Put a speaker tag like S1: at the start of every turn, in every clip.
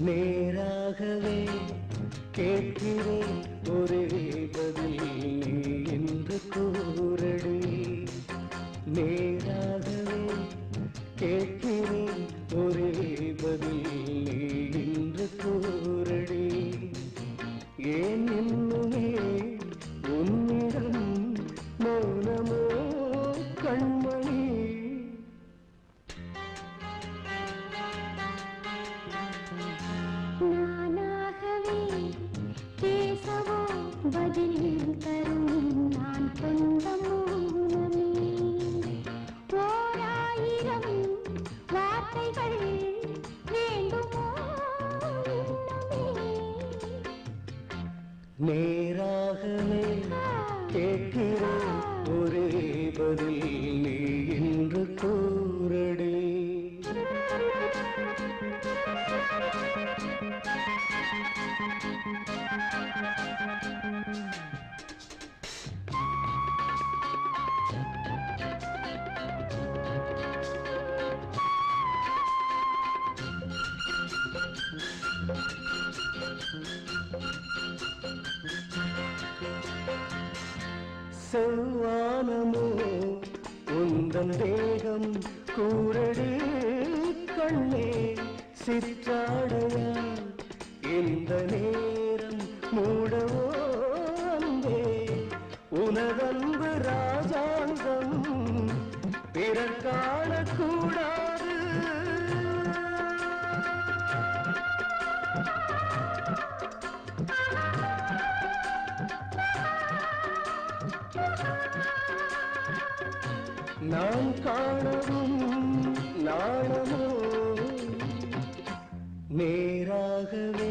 S1: நேராகவே கேட்கிறேன் ஒரே பதில் நீ என்று கூறடி. நேராகவே பதில்
S2: தரும் நான் மௌனமே ஓராயிரம் வார்த்தைகள் வேண்டுமோ இன்னுமே?
S1: நேராகவே கேட்கிறேன் ஒரே பதில். செவ்வானமோ உந்தன் தேகம் கூரடி கண்ணே சிற்றாடையால் இந்த நேரம் மூடவோ அன்பே? உனதன்பு ராஜாங்கம் பிறக்கா நான் காணவும் நாணமும் நேராகவே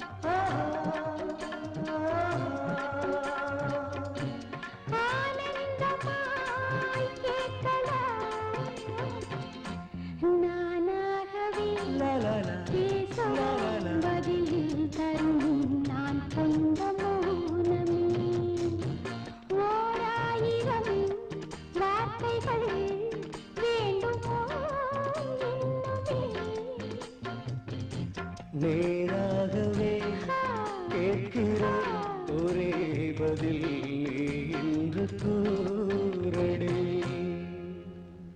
S2: Huh?
S1: நேராகவே கேட்கிற ஒரே பதில் நீ என்று கூ